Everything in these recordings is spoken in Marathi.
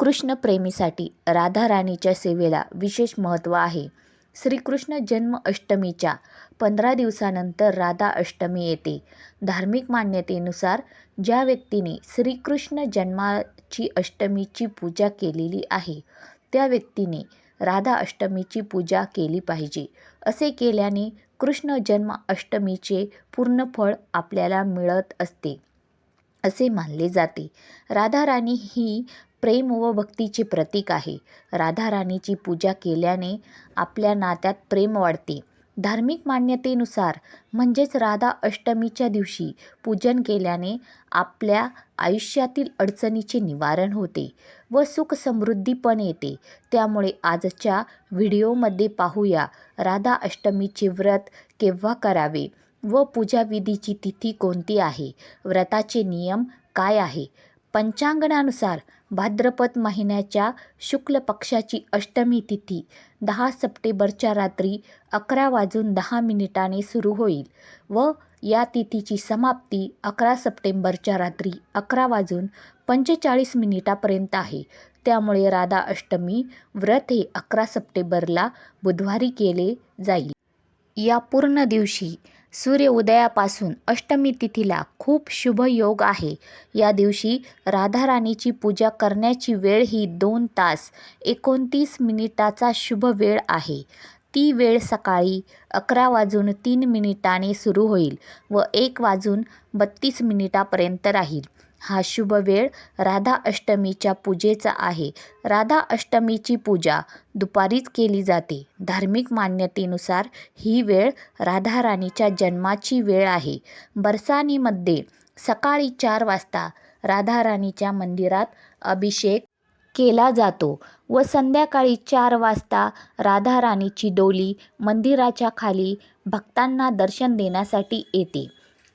कृष्णप्रेमीसाठी राधाराणीच्या सेवेला विशेष महत्त्व आहे. श्रीकृष्ण जन्म अष्टमीच्या पंधरा दिवसानंतर राधा अष्टमी येते. धार्मिक मान्यतेनुसार ज्या व्यक्तीने श्रीकृष्ण जन्माची अष्टमीची पूजा केलेली आहे त्या व्यक्तीने राधा अष्टमीची पूजा केली पाहिजे. असे केल्याने कृष्ण जन्म अष्टमीचे पूर्ण फळ आपल्याला मिळत असते असे मानले जाते. राधाराणी ही प्रेम व भक्तीचे प्रतीक आहे. राधाराणीची पूजा केल्याने आपल्या नात्यात प्रेम वाढते. धार्मिक मान्यतेनुसार म्हणजेच राधा अष्टमीच्या दिवशी पूजन केल्याने आपल्या आयुष्यातील अडचणीचे निवारण होते व सुख समृद्धी पण येते. त्यामुळे आजच्या व्हिडिओमध्ये पाहूया राधा अष्टमीचे व्रत केव्हा करावे व पूजाविधीची तिथी कोणती आहे? व्रताचे नियम काय आहे? पंचांगणानुसार भाद्रपद महिन्याच्या शुक्ल पक्षाची अष्टमी तिथी दहा सप्टेंबरच्या रात्री अकरा वाजून दहा मिनिटाने सुरू होईल व या तिथीची समाप्ती अकरा सप्टेंबरच्या रात्री अकरा वाजून पंचेचाळीस मिनिटापर्यंत आहे. त्यामुळे राधा अष्टमी व्रत हे अकरा सप्टेंबरला बुधवारी केले जाईल. या पूर्ण दिवशी सूर्य उदयापासून अष्टमी तिथीला खूप शुभ योग आहे. या दिवशी राधाराणीची पूजा करण्याची वेळ ही दोन तास एकोणतीस मिनिटाचा शुभ वेळ आहे. ती वेळ सकाळी अकरा वाजून तीन मिनिटाने सुरू होईल व एक वाजून बत्तीस मिनिटापर्यंत राहील. हा शुभ वेळ राधा अष्टमीच्या पूजेचा आहे. राधा अष्टमीची पूजा दुपारीच केली जाते. धार्मिक मान्यतेनुसार ही वेळ राधाराणीच्या जन्माची वेळ आहे. बरसानीमध्ये सकाळी चार वाजता राधाराणीच्या मंदिरात अभिषेक केला जातो व संध्याकाळी चार वाजता राधाराणीची डोली मंदिराच्या खाली भक्तांना दर्शन देण्यासाठी येते.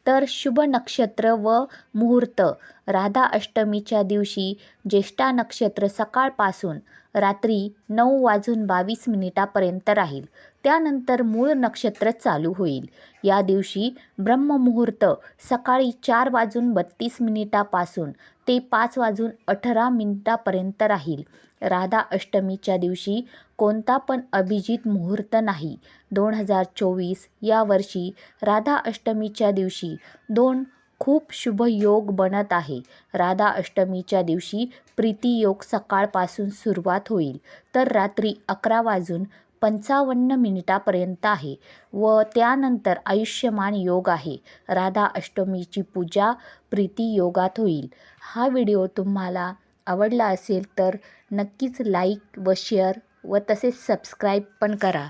तर शुभ नक्षत्र व मुहूर्त राधा अष्टमीच्या दिवशी ज्येष्ठा नक्षत्र सकाळपासून रात्री नऊ वाजून बावीस मिनिटापर्यंत राहील. त्यानंतर मूळ नक्षत्र चालू होईल. या दिवशी ब्रह्ममुहूर्त सकाळी चार वाजून बत्तीस मिनिटापासून ते पाच वाजून अठरा मिनिटापर्यंत राहील. राधा अष्टमीच्या दिवशी कोणता पण अभिजित मुहूर्त नाही. दोन हजार चोवीस या वर्षी राधा अष्टमीच्या दिवशी दोन खूप शुभ योग बनत आहे. राधा अष्टमीच्या दिवशी प्रीती योग सकाळपासून सुरुवात होईल. तर रात्री अकरा वाजून पंचावन्न मिनिटापर्यंत आहे व त्यानंतर आयुष्यमान योग आहे. राधा अष्टमीची पूजा प्रीती योगात होईल. हा व्हिडिओ तुम्हाला आवडला असेल तर नक्कीच लाईक व शेअर व तसेच सबस्क्राईब पण करा.